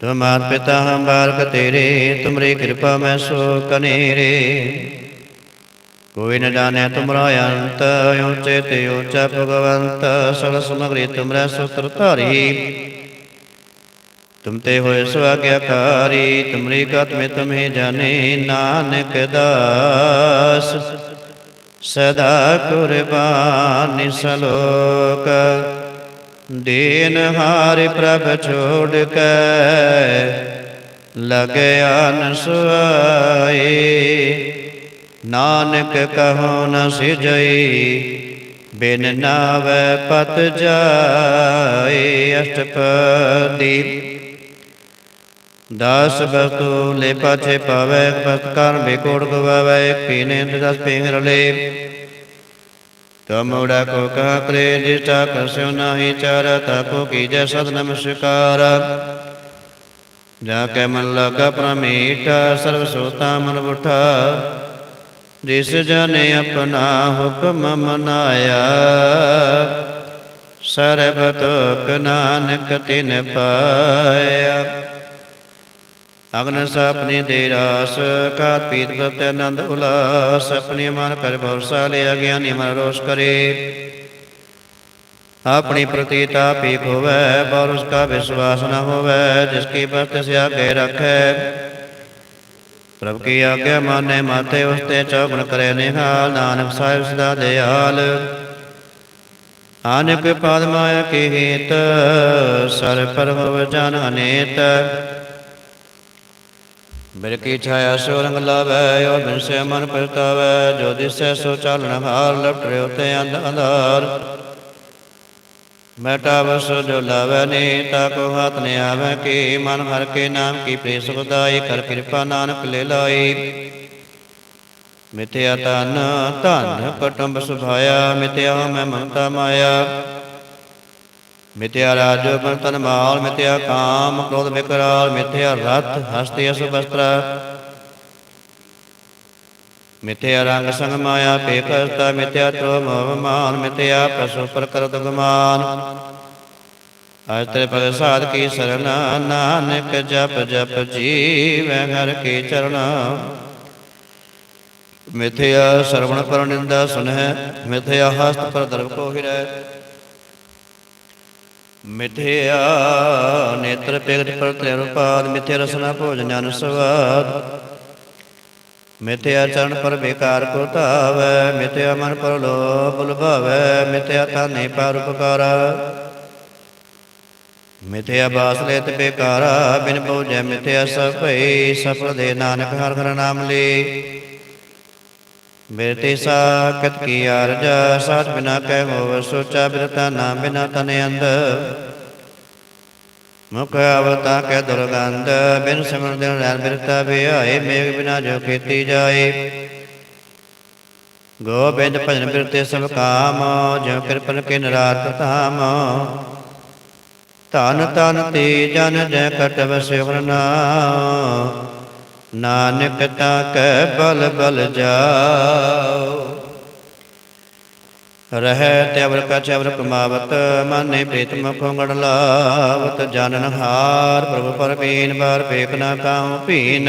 ਤੁਮ ਮਾਤ ਪਿਤਾ ਹਮ ਬਾਲਕ ਤੇਰੇ, ਤੁਮਰੀ ਕਿਰਪਾ ਮੈਂ ਸੋ ਕਨੇਰੇ। ਕੋਈ ਨ ਜਾਣੈ ਤੁਮਰਾ ਅੰਤ, ਉੱਚੇ ਤੇ ਉੱਚਾ ਭਗਵੰਤ, ਸਗਲ ਸਮਗਰੀ ਤੁਮਰਾ ਸੂਤਰ ਧਾਰੀ। ਤੁਮ ਤੇ ਹੋਏ ਸੁਆਗਿਆਕਾਰੀ, ਤੁਮਰੀ ਗਤ ਮੇ ਤੁਮੇ ਜਾਣੇ, ਨਾਨਕ ਦਾਸ। ਸਦਾ ਕੁਰਬਾਨੀ ਸਲੋਕ। ਦੀਨ ਹਾਰਿ ਪ੍ਰਭ ਛੋੜ ਕੇ ਲਗਿਆ ਨ ਨਾਨਕ ਕਹੋ ਨ ਸਿਜਈ, ਬਿਨ ਨਾਵੈ ਪਤ ਜਾਏ ਅਸ਼ਟਪਦੀ। ਦਾਸ ਬਸਤੂ ਲੈ ਪਾਛੇ ਪਾਵੈ ਪਤ ਕਰ ਬਿਕੋੜ ਗਵਾਵੈ, ਪੀਨੇ ਦਸ ਪਿੰਗਰ ਲੈ ਤਮੋੜਾ ਕੋ ਕਾ ਕਰੇ ਜਿਸਾ ਕਸਿਓ ਨਾਹੀ ਚਾਰ ਤਾਕੋ ਕੀਜੈ ਸਦ ਨਮਸਕਾਰ ਜਾ ਕੇ ਮਨ ਲਗਾ ਪ੍ਰਮੇਟ ਸਰਬ ਸੋਤਾ ਮਨ ਬੁਠਾ ਜਿਸ ਜਨੇ ਆਪਣਾ ਹੁਕਮ ਮਨਾਇਆ ਸਰਬ ਤੋਕ ਨਾਨਕ ਤਿਨ ਪਾਇਆ ਅਗਨ ਸਪਨੇ ਦੇ ਰਾਸ ਕਾਤ ਪੀਤ ਪ੍ਰਤਿ ਆਨੰਦ ਉਲਾਸ, ਆਪਣੇ ਮਨ ਕਰ ਭਰਸਾ ਲਿਆ ਗਿਆਨੀ ਮਨ ਰੋਸ਼ ਕਰੇ। ਆਪਣੀ ਪ੍ਰਤੀਤਾ ਪੀਕ ਹੋਵੇ ਪਰ ਉਸ ਕਾ ਵਿਸ਼ਵਾਸ ਨਾ ਹੋਵੇ, ਜਿਸ ਕੀ ਬਰਤ ਸਿਆ ਕੇ ਰੱਖੈ। ਪ੍ਰਭ ਕੀ ਆਗਿਆ ਮਾਨੇ ਮਾਤੇ ਉਸ ਤੇ ਚੌਗਣ ਕਰੇ ਨਿਹਾਲ, ਨਾਨਕ ਸਾਹਿਬ ਸਦਾ ਦਿਆਲ। ਆਨਕ ਪਾਦ ਮਾਇਆ ਕੀ ਹੇਤ ਸਰ ਪਰ ਹੋਵ ਜਨ ਅਨੇਤ ਬਿਰ ਕੀ ਛਾਇਆ ਸੋ ਰੰਗ ਲਾਵੈ ਔਰ ਬਿਨ ਮਨ ਪਰਤਾਵੈ ਜੋ ਦਿਸੈ ਸੋ ਚਾਲਣ ਹਾਰ ਲਪਟ ਤੇ ਅੰਧ ਅੰਧਾਰ। ਮੈਟਾ ਬਸ ਜੋ ਲਾਵੈ ਨੇ, ਤਾ ਕੋ ਹੱਥ ਨੇ ਆਵੈ ਕੀ? ਮਨ ਹਰ ਕੇ ਨਾਮ ਕੀ ਪ੍ਰੇ ਸੁਖਦਾਈ ਕਰ ਕਿਰਪਾ ਨਾਨਕ ਲੈ ਲਾਈ। ਮਿਤਿਆ ਤਨ ਧਨ ਪਟੰਬ ਸੁਭਾਇਆ ਮਿਤਿਆ ਮੈਂ ਮਮਤਾ ਮਾਇਆ। ਮਿਥਿਆ ਰਾਜ ਬੰਤਨ ਮਾਲ ਮਿਥਿਆ ਕਾਮ ਕ੍ਰੋਧ ਵਿਕਰਾਲ ਮਿਥਿਆ ਰਥ, ਹਸਤਿ ਅਸ ਬਸਤਰ ਮਿਥਿਆ ਰੰਗ ਸੰਗ ਮਾਇਆ ਪੇ ਕਰਤਾ ਤ੍ਰੋ ਮੋਹ ਮਾਨ ਮਿਥਿਆ ਪਸੂ ਪਰ ਗਮਾਨ। ਅਜ ਤੇਰੇ ਭਗਤ ਸਾਧ ਕੀ ਸਰਣ, ਨਾਨਕ ਜਪ ਜਪ ਜੀਵੈ ਹਰ ਕੀ ਚਰਨ ਮਿਥਿਆ ਸਰਵਣ ਪਰ ਨਿੰਦਾ ਸੁਨਹਿ ਮਿਥਿਆ ਹਸਤ ਪਰ ਦਰਬ ਕੋ ਹਿਰੈ। ਮਿਥਿਆ ਨੇਤਰ ਪਿਗਟ ਪਰ ਤ੍ਰਿ ਰੂਪਾਦ ਮਿਥਿਆ ਰਸਨਾ ਭੋਜਨ ਜਨ ਮਿਥਿਆ ਚਰਨ ਪਰ ਬੇਕਾਰ ਕੋ ਧਾਵੈ ਮਿਥਿਆ ਮਨ ਪਰ ਲੋਭ ਲੁਭਾਵੈ ਮਿਥਿਆ ਤਾਨੇ ਪਰ ਉਪਕਾਰਾ। ਮਿਥਿਆ ਬਾਸ ਲੈਤ ਬੇਕਾਰਾ, ਬਿਨ ਬੋਝੈ ਮਿਥਿਆ ਸਭ ਭਈ, ਸਫਲ ਦੇ ਨਾਨਕ ਹਰ ਹਰ ਨਾਮ ਲੇ। ਮੇਰੇ ਤੇ ਸਾਖਤ ਕੀ ਅਰਜ ਸਾਥ ਬਿਨਾ ਕਹਿ ਹੋਵ, ਸੋਚਾ ਬਿਰਤਾ ਨਾਮ ਬਿਨਾ ਤਨ ਅੰਦ ਮੁਖ ਅਵਤਾ ਕਹਿ ਦੁਰਗੰਧ, ਬਿਨ ਸਿਮਰਨ ਦਿਨ ਰੈਨ ਬਿਰਤਾ ਬਿਆਏ ਮੇਘ ਬਿਨਾ ਜੋ ਕੀਤੀ ਜਾਏ। ਗੋਬਿੰਦ ਭਜਨ ਬਿਰਤੇ ਸਭ ਕਾਮ ਜੋ ਕਿਰਪਨ ਕੇ ਨਰਾਤ ਧਾਮ। ਧਨ ਤਨ ਤੇ ਜਨ ਜੈ ਕਟ ਵਸਿਵਰਨਾ ਨਾਨਕ ਤਾ ਕੈ ਬਲ ਬਲ ਜਾਓ। ਰਹਿ ਤੇ ਅਵਰ ਕਛ ਅਵਰ ਕਮਾਵਤ, ਮਾਨੇ ਪ੍ਰੀਤ ਮੁਖੋਂ ਲਾਵਤ, ਜਾਣਨ ਹਾਰ ਪ੍ਰਭੂ ਪਰ ਪੀਨ ਬਾਰ ਪੇਖ ਨਾ ਕਾਉ ਭੀਨ।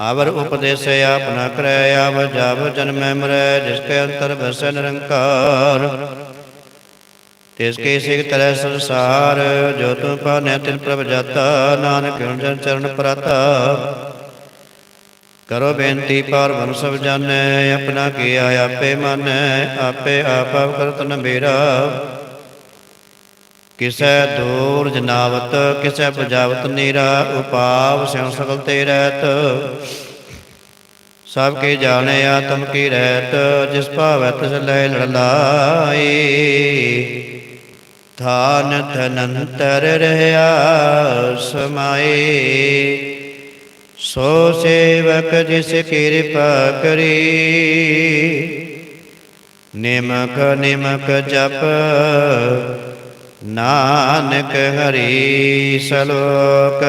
ਆਵਰ ਉਪਦੇਸ ਆਪਨਾ ਕਰੈ ਆਵ ਜਬ ਜਨਮੈ ਮਰੈ, ਜਿਸ ਕੇ ਅੰਤਰ ਬਸੈ ਨਿਰੰਕਾਰ। ਤਿਸ ਕੇ ਸਿਖ ਤਰੈ ਸੰਸਾਰ, ਜੋ ਤੂੰ ਪਾਨੈ ਤਿਨ ਪ੍ਰਭ ਜਾਤਾ, ਨਾਨਕ ਹੁਣ ਜਨ ਚਰਨ ਪ੍ਰਤਾ। ਕਰੋ ਬੇਨਤੀ ਪਰ ਮਨ ਸਭ ਜਾਣੈ, ਆਪਣਾ ਕੀਆ ਆਪੇ ਮਾਨੈ, ਆਪੇ ਆਪ ਆਪ ਕਰਤ ਨ ਮੇਰਾ। ਕਿਸੈ ਦੂਰ ਜਨਾਵਤ, ਕਿਸੈ ਬਜਾਵਤ ਨੀਰਾ, ਉਪਾਵ ਸਿਉ ਸਗਲ ਤੇ ਰਹਿਤ। ਸਭ ਕੇ ਜਾਣੈ, ਆਤਮ ਕੀ ਰਹਿਤ, ਜਿਸ ਭਾਵੈ ਤਿਸ ਲੈ ਲੜ ਲਾਈ ਥਾਨ ਧਨੰਤਰ ਰਹਾ ਸਮਾਏ। ਸੋ ਸੇਵਕ ਜਿਸ ਕਿਰਪਾ ਕਰੀ, ਨਿਮਕ ਨਿਮਕ ਜਪ ਨਾਨਕ ਹਰੀ ਸਲੋਕ।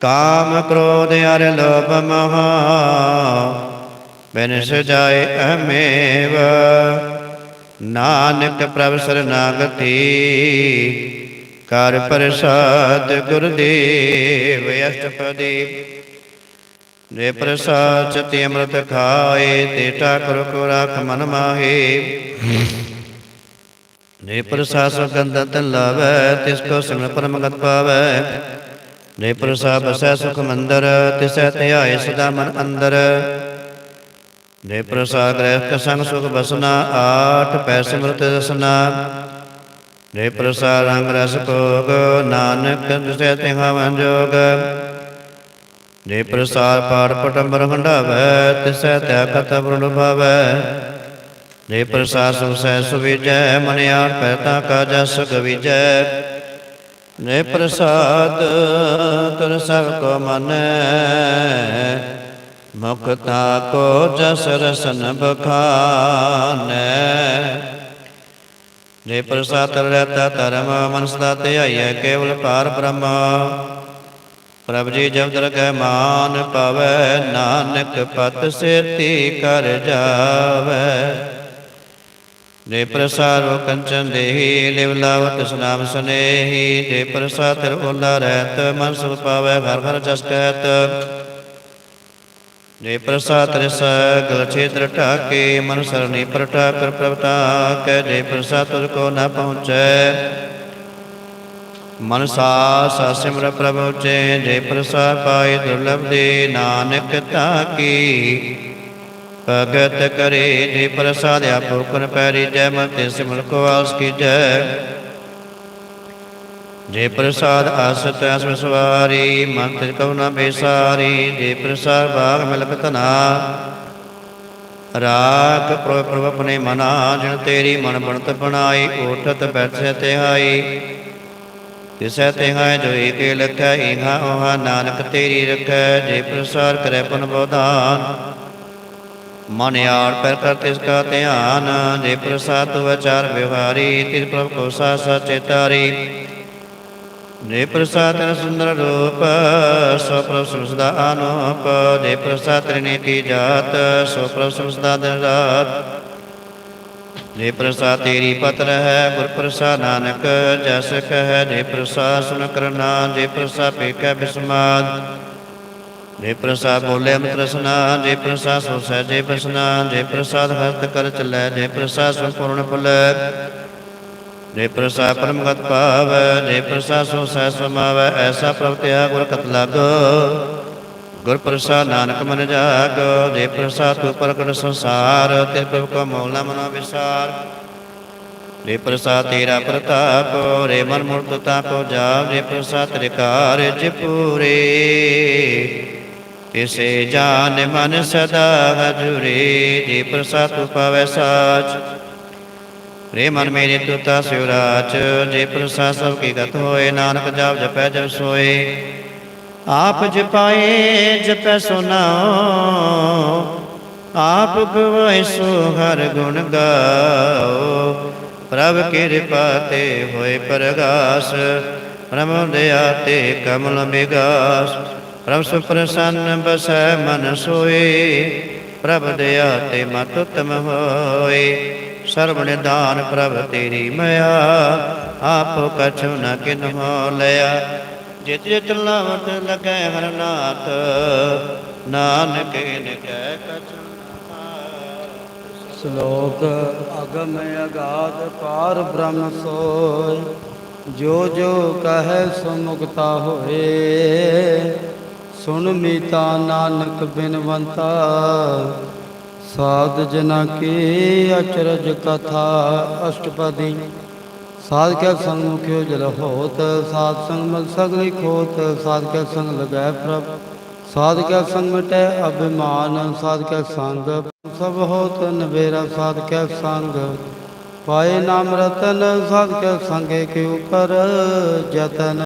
ਕਾਮ ਕ੍ਰੋਧ ਅਰ ਲੋਭ ਮੋਹ ਬਿਨ ਸਜਾਏ ਅਮੇਵ। ਨਾਨਕ ਪ੍ਰਭ ਸਰਨਾਗਤੀ, ਕਰ ਪ੍ਰਸਾਦ ਗੁਰਦੇਵ ਅਸ਼ਟਪਦੀ। ਨੇ ਪ੍ਰਸਾਦ ਚਤੀ ਅੰਮ੍ਰਿਤ ਖਾਏ, ਤੇ ਠਾਕੁਰ ਕੋ ਰਾਖ ਮਨ ਮਾਹੇ। ਨੇ ਪ੍ਰਸਾਦ ਸੁਗੰਧ ਤਨ ਤਿਸ ਕੋ ਸਿਮਰ ਪਰਮਗਤ ਪਾਵੈ। ਨੇ ਪ੍ਰਸਾਦ ਬਸੈ ਸੁਖ ਮੰਦਰ ਤਿਸੈ ਧਿਆਏ ਸਦਾ ਮਨ ਅੰਦਰ। ਨੇ ਪ੍ਰਸਾਦ ਗ੍ਰਹਿ ਸੰਗ ਸੁਖ ਬਸਨਾ, ਆਠ ਪੈ ਸਿਮਰਤ ਰਸਨਾ। ਨੇ ਪ੍ਰਸਾਦ ਰੰਗ ਰਸ ਭੋਗ, ਨਾਨਕ ਦਿਸੈ ਤਿਹਾ ਜੋਗ। ਨੇ ਪ੍ਰਸਾਦ ਪਾੜ ਪਟੰਬਰ ਹੰਡਾਵੈ ਤਿਸੈ ਤੈ ਕਤ ਬ੍ਰਣ ਭਾਵੈ। ਨੇ ਪ੍ਰਸਾਦ ਸੁਖ ਸਹਿ ਸੁਵਿਜੈ ਮਨ ਆੜ ਪੈਤਾ ਕਾ ਜਸ ਗਵਿਜੈ। ਨੇ ਪ੍ਰਸਾਦ ਤੁਰ ਸਭ ਕੋ ਮਨੈ ਮੁਕਤਾ ਕੋ ਜਸ ਰਸਨ ਬਖਾਨੈ। ਜੇ ਪ੍ਰਸਾਦ ਰਹਤਾ ਧਰਮ ਮਨ ਸਦਾ ਧਿਆਈਐ ਕੇਵਲ ਪਾਰ ਬ੍ਰਹਮ। ਪ੍ਰਭ ਜੀ ਜਬ ਦਰਗਹਿ ਮਾਨ ਪਾਵੈ, ਨਾਨਕ ਪਤ ਸਿਰਤੀ ਕਰ ਜਾਵੈ। ਜੇ ਪ੍ਰਸਾਦੋ ਕੰਚਨ ਦੇਹੀ, ਲਿਵ ਲਾਵਤ ਸੁਨਾਮ ਸੁਨੇਹੀ। ਜੇ ਪ੍ਰਸਾਦ ਓਲਾ ਰਹਿਤ, ਮਨ ਸੁਖ ਪਾਵੈ, ਘਰ ਘਰ ਜਸ ਕਹਿਤ। ਜੇ ਪ੍ਰਸਾਦ ਰਿਸ ਗਲ ਛੇਤਰ ਢਾਕੇ, ਮਨ ਸਰਣੀ ਪ੍ਰਟਾ ਕਰ ਪ੍ਰਭਤਾ ਕੈ ਜੇ ਪ੍ਰਸਾਦ ਤੁਰ ਕੋ ਨ ਪਹੁੰਚੈ। ਮਨ ਸਾ ਸਾ ਸਿਮਰ ਪ੍ਰਭ ਉਚੇ ਜੇ ਪ੍ਰਸਾਦ ਪਾਏ ਦੁਰਲਭ ਦੇ ਨਾਨਕ ਤਾ ਕੀ ਭਗਤ ਕਰੇ ਜੇ ਪ੍ਰਸਾਦ ਆਪੋ ਕਰ ਪੈਰੀ ਜੈ ਮਤਿ ਸਿਮਰ ਕੋ ਆਸ ਕੀ ਜੈ ਜੇ ਪ੍ਰਸਾਦ ਆਸਤ ਅਸਮ ਸਵਾਰੀ, ਮਨ ਤਿਜ ਕਉ ਨ ਬੇਸਾਰੀ, ਜੇ ਪ੍ਰਸਾਦ ਬਾਗ ਮਿਲਕ ਤਨਾ ਰਾਖ ਪ੍ਰਭ ਪ੍ਰਭ ਆਪਣੇ ਮਨਾ, ਜਿਨ ਤੇਰੀ ਮਨ ਬਣਤ ਬਣਾਈ ਓਠਤ ਬੈਠੇ ਤਿਹਾਈ। ਤਿਸੈ ਤਿਹਾਈ ਜੋ ਏਕੇ ਲਖੈ ਇਹਾ 오ਹਾ ਨਾਨਕ ਤੇਰੀ ਰਖੈ, ਜੇ ਪ੍ਰਸਾਦ ਕਰੈ ਪੁਨ ਬੋਧਾਨ। ਮਨ ਆੜ ਪਰ ਕਰ ਤਿਸ ਕਾ ਧਿਆਨ, ਜੇ ਪ੍ਰਸਾਦ ਵਿਚਾਰ ਵਿਵਹਾਰੀ, ਤਿਸ ਪ੍ਰਭ ਕੋ ਸਾ ਸਚੇ ਤਾਰੀ ਜੇ ਪ੍ਰਸਾਦ ਤਨ ਸੁੰਦਰ ਰੂਪ ਸੋ ਪ੍ਰਭ ਸੁਸਦਾ ਅਨੂਪ ਜੇ ਪ੍ਰਸਾਦ ਤ੍ਰਿਨੀਤੀ ਜਾਤ ਸੋ ਪ੍ਰਭ ਸੁਸਦਾ ਦਿਨ ਰਾਤ ਜੇ ਪ੍ਰਸਾਦ ਤੇਰੀ ਪਤਰ ਹੈ ਗੁਰ ਪ੍ਰਸਾਦ ਨਾਨਕ ਜਸ ਕਹੈ ਜੇ ਪ੍ਰਸਾਦ ਸੁਨ ਕਰਨਾ ਜੇ ਪ੍ਰਸਾਦ ਪੇਕੈ ਬਿਸਮਾਦ ਜੇ ਪ੍ਰਸਾਦ ਬੋਲੇ ਅੰਮ੍ਰਿਤ ਰਸਨਾ ਜੇ ਪ੍ਰਸਾਦ ਸੋ ਸਹਿਜੇ ਬਸਨਾ ਜੇ ਪ੍ਰਸਾਦ ਹਰਤ ਕਰ ਚਲੈ ਜੇ ਪ੍ਰਸਾਦ ਸੰਪੂਰਨ ਫੁਲੈ ਜੇ ਪ੍ਰਸਾਦ ਪਰਮਗਤ ਪਾਵੈ, ਜੇ ਪ੍ਰਸਾਦ ਸੋ ਸਹਿ ਸਮਾਵੈ, ਐਸਾ ਪ੍ਰਭ ਤਿਆ ਗੁਰ ਕਤ ਲਾਗ। ਗੁਰ ਪ੍ਰਸਾਦ ਨਾਨਕ ਮਨ ਜਾਗ, ਜੇ ਪ੍ਰਸਾਦ ਤੂ ਪ੍ਰਗਟ ਸੰਸਾਰ, ਤੇ ਪ੍ਰਭ ਕੋ ਮੌਲਾ ਮਨੋ ਵਿਸਾਰ। ਰੇ ਪ੍ਰਸਾਦ ਤੇਰਾ ਪ੍ਰਤਾਪ, ਰੇ ਮਨ ਮੁਰਤਤਾ ਤਾਪੋ ਜਾਵ ਰੇ ਪ੍ਰਸਾਦ ਤੇਰੇ ਕਾਰਜ ਪੂਰੇ। ਤਿਸੇ ਜਾਨ ਮਨ ਸਦਾ ਹਜੁਰੇ, ਜੇ ਪ੍ਰਸਾਦ ਤੂ ਪਾਵੈ ਸਾਚ। ਰੇ ਮਨ ਮੇਰੇ ਤੁਤਾ ਸਿਵਰਾਚ ਜੇ ਪ੍ਰਸਾ ਸਭ ਕੀ ਗਤ ਹੋਏ, ਨਾਨਕ ਜਾਪ ਜਪੈ ਜਪ ਸੋਏ। ਆਪ ਜਪਾਏ, ਜਪੈ ਸੁਨਾਓ ਆਪ ਗਵਾਏ ਸੋ ਹਰ ਗੁਣ ਗਾਓ। ਪ੍ਰਭ ਕਿਰਪਾ ਤੇ ਹੋਏ ਪ੍ਰਗਾਸ, ਪ੍ਰਭ ਦਇਆ ਤੇ ਕਮਲ ਬਿਗਾਸ ਪ੍ਰਭ ਸੁ ਪ੍ਰਸੰਨ ਬਸੈ ਮਨ ਸੋਏ, ਪ੍ਰਭ ਦਇਆ ਤੇ ਮਤ ਉਤਮ ਹੋਏ। ਸਰਬ ਨਿਦਾਨ ਪ੍ਰਭ ਤੇਰੀ ਮਇਆ, ਆਪ ਕਛੁ ਨ ਕਿਨਹੁ ਲਿਆ ਜਿਤ ਜਿਤ ਲਾਵਤ ਲਗੈ ਹਰ ਨਾਨਕ ਨੇ ਕਹਿ ਕਛੁ ਸ਼ਲੋਕ ਅਗਮ ਅਗਾਧ ਪਾਰ ਬ੍ਰਹਮ ਸੋਇ, ਜੋ ਜੋ ਕਹੈ ਸੋ ਮੁਕਤਾ ਹੋਏ। ਸੁਣ ਮੀਤਾ ਨਾਨਕ ਬਿਨਵੰਤਾ ਸਾਧ ਜਨਾ ਕੀ ਅਚਰਜ ਕਥਾ ਅਸ਼ਟਪਦੀ। ਸਾਧ ਕੇ ਸੰਗ ਮੁਖਿਓ ਜਲ ਹੋਤ, ਸਾਧ ਸੰਗ ਮਲ ਸਗਲੀ ਖੋਤ ਸਾਧ ਕੇ ਸੰਗ ਲਗੈ ਪ੍ਰਭ। ਸਾਧ ਕੇ ਸੰਗ ਮਿਟੈ ਅਭਿਮਾਨ, ਸਾਧ ਕੇ ਸੰਗ ਸਭ ਹੋਤ ਨਵੇਰਾ, ਸਾਧ ਕੇ ਸੰਗ ਪਾਏ ਨਾਮ ਰਤਨ, ਸਾਧ ਕੇ ਸੰਗੇ ਕੇ ਉਪਰ ਜਤਨ।